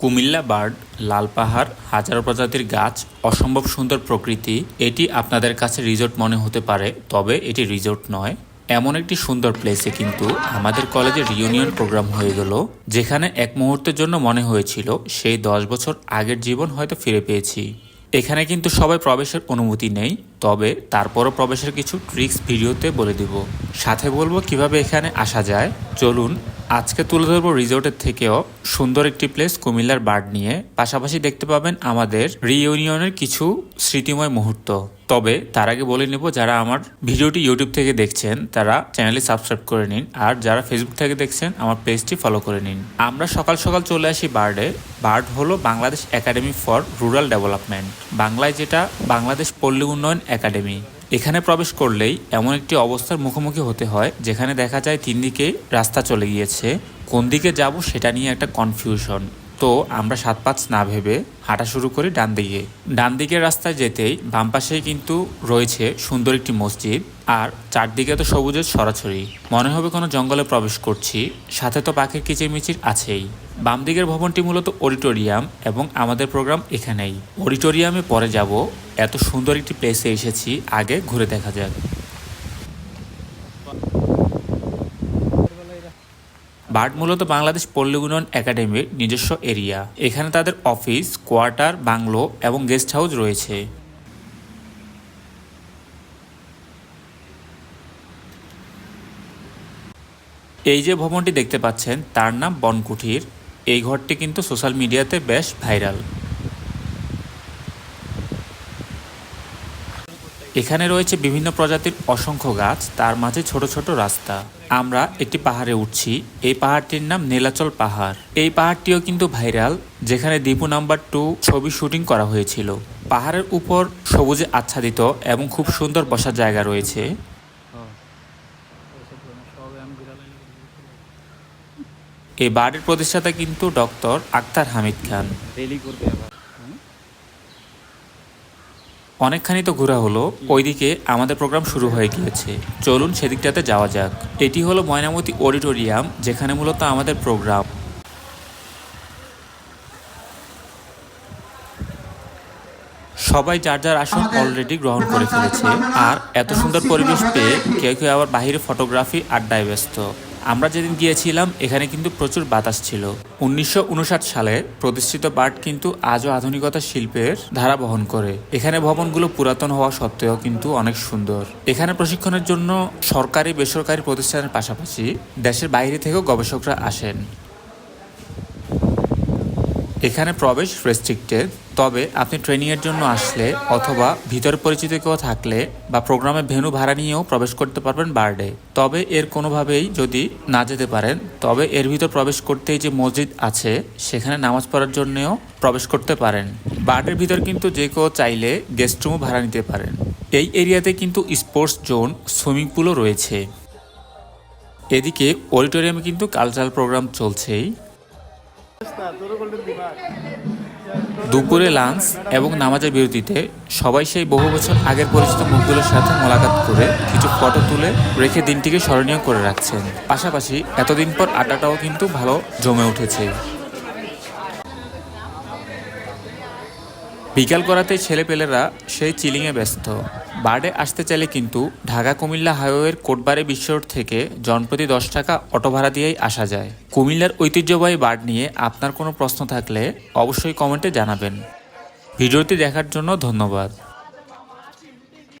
Comilla bird, লাল পাহাড়, হাজারো প্রজাতির গাছ, অসম্ভব সুন্দর প্রকৃতি, এটি আপনাদের কাছে রিজোর্ট মনে হতে পারে, তবে এটি রিজোর্ট নয়। এমন একটি সুন্দর প্লেসে কিন্তু আমাদের কলেজে রিউনিয়ন প্রোগ্রাম হয়ে গেল, যেখানে এক মুহূর্তের জন্য মনে হয়েছিল, সেই দশ বছর আগের জীবন হয়তো ফিরে পেয়েছি। এখানে কিন্তু সবাই প্রবেশের অনুমতি নেই, তবে তারপরও প্রবেশের কিছু ট্রিক্স ভিডিওতে বলে দিব। সাথে বলব কীভাবে এখানে আসা যায়। চলুন আজকে তুলে ধরবো রিসোর্টের থেকেও সুন্দর একটি প্লেস কুমিল্লার বার্ড নিয়ে। পাশাপাশি দেখতে পাবেন আমাদের রিইউনিয়নের কিছু স্মৃতিময় মুহূর্ত। তবে তার আগে বলে নেব, যারা আমার ভিডিওটি ইউটিউব থেকে দেখছেন, তারা চ্যানেলটি সাবস্ক্রাইব করে নিন। আর যারা ফেসবুক থেকে দেখছেন, আমার পেজটি ফলো করে নিন। আমরা সকাল সকাল চলে আসি বার্ডে বার্ড হলো Bangladesh academy for rural development বাংলায় যেটা বাংলাদেশ পল্লী উন্নয়ন একাডেমি। এখানে প্রবেশ করলেই এমন একটি অবস্থার মুখোমুখি হতে হয়, যেখানে দেখা যায় তিন দিকে রাস্তা চলে গিয়েছে। কোন দিকে যাব সেটা নিয়ে একটা কনফিউশন তো আমরা সাত পাঁচ না ভেবে হাঁটা শুরু করি ডান দিকে। ডান দিকের রাস্তায় যেতেই বাম পাশেই কিন্তু রয়েছে সুন্দর একটি মসজিদ। আর চারদিকে তো সবুজের ছড়াছড়ি মনে হবে কোনো জঙ্গলে প্রবেশ করছি। সাথে তো পাখির কিচিরমিচির আছেই। বাম দিকের ভবনটি মূলত অডিটোরিয়াম এবং আমাদের প্রোগ্রাম এখানেই। অডিটোরিয়ামে পরে যাব। এত সুন্দর একটি প্লেসে এসেছি। আগে ঘুরে দেখা যাক। বার্ড মূলত বাংলাদেশ পল্লী উন্নয়ন একাডেমির নিজস্ব এরিয়া। এখানে তাদের অফিস, কোয়ার্টার, বাংলো এবং গেস্ট হাউস রয়েছে। এই যে ভবনটি দেখতে পাচ্ছেন, তার নাম বনকুঠির। এই ঘরটি কিন্তু সোশ্যাল মিডিয়াতে বেশ ভাইরাল। এখানে রয়েছে বিভিন্ন প্রজাতির অসংখ্য গাছ, তার মাঝে ছোট ছোট রাস্তা। আমরা একটি পাহাড়ে উঠছি, এই পাহাড়টির নাম নীলাচল পাহাড়। এই পাহাড়টিও কিন্তু ভাইরাল, যেখানে দীপু নাম্বার টু ছবি শুটিং করা হয়েছিল। পাহাড়ের উপর সবুজে আচ্ছাদিত এবং খুব সুন্দর বসার জায়গা রয়েছে। এই বাড়ির প্রতিষ্ঠাতা কিন্তু ডক্টর আক্তার হামিদ খান। ডেলি করবে আবার। অনেকখানি তো ঘোরা হলো ওইদিকে আমাদের প্রোগ্রাম শুরু হয়ে গিয়েছে। চলুন সেদিকটাতে যাওয়া যাক। এটি হলো ময়নামতি অডিটোরিয়াম যেখানে মূলত আমাদের প্রোগ্রাম। সবাই যার যার আসন অলরেডি গ্রহণ করে ফেলেছে আর এত সুন্দর পরিবেশ পেয়ে কেউ কেউ আবার বাহিরে ফটোগ্রাফি আড্ডায় ব্যস্ত। আমরা যেদিন গিয়েছিলাম, এখানে কিন্তু প্রচুর বাতাস ছিল। উনিশশো উনষাট সালে প্রতিষ্ঠিত বার্ড কিন্তু আজও আধুনিকতা শিল্পের ধারা বহন করে। এখানে ভবনগুলো পুরাতন হওয়া সত্ত্বেও কিন্তু অনেক সুন্দর। এখানে প্রশিক্ষণের জন্য সরকারি, বেসরকারি প্রতিষ্ঠানের পাশাপাশি দেশের বাইরে থেকেও গবেষকরা আসেন। এখানে প্রবেশ রেস্ট্রিক্টেড তবে আপনি ট্রেনিংয়ের জন্য আসলে অথবা ভিতর পরিচিত কেউ থাকলে বা প্রোগ্রামে ভেনু ভাড়া নিয়েও প্রবেশ করতে পারবেন বার্ডে। তবে এর কোনোভাবেই যদি না যেতে পারেন, তবে এর ভিতর প্রবেশ করতেই যে মসজিদ আছে, সেখানে নামাজ পড়ার জন্যও প্রবেশ করতে পারেন। বার্ডের ভিতর কিন্তু যে কেউ চাইলে গেস্ট রুমও ভাড়া নিতে পারেন। এই এরিয়াতে কিন্তু স্পোর্টস জোন সুইমিং পুলও রয়েছে। এদিকে অডিটোরিয়ামে কিন্তু কালচারাল প্রোগ্রাম চলছেই। দুপুরে লাঞ্চ এবং নামাজের বিরতিতে সবাই সেই বহু বছর আগের পরিচিত মুখগুলোর সাথে মোলাকাত করে কিছু ফটো তুলে রেখে দিনটিকে স্মরণীয় করে রাখছেন। পাশাপাশি এতদিন পর আড্ডাটাও কিন্তু ভালো জমে উঠেছে। বিকাল করাতে ছেলেপেলেরা সেই চিলিংয়ে ব্যস্ত। বার্ডে আসতে চাইলে কিন্তু ঢাকা কুমিল্লা হাইওয়ের কোটবারে বিশ্ব থেকে জনপ্রতি দশ টাকা অটো ভাড়া দিয়েই আসা যায়। কুমিল্লার ঐতিহ্যবাহী বার্ড নিয়ে আপনার কোনো প্রশ্ন থাকলে অবশ্যই কমেন্টে জানাবেন। ভিডিওটি দেখার জন্য ধন্যবাদ।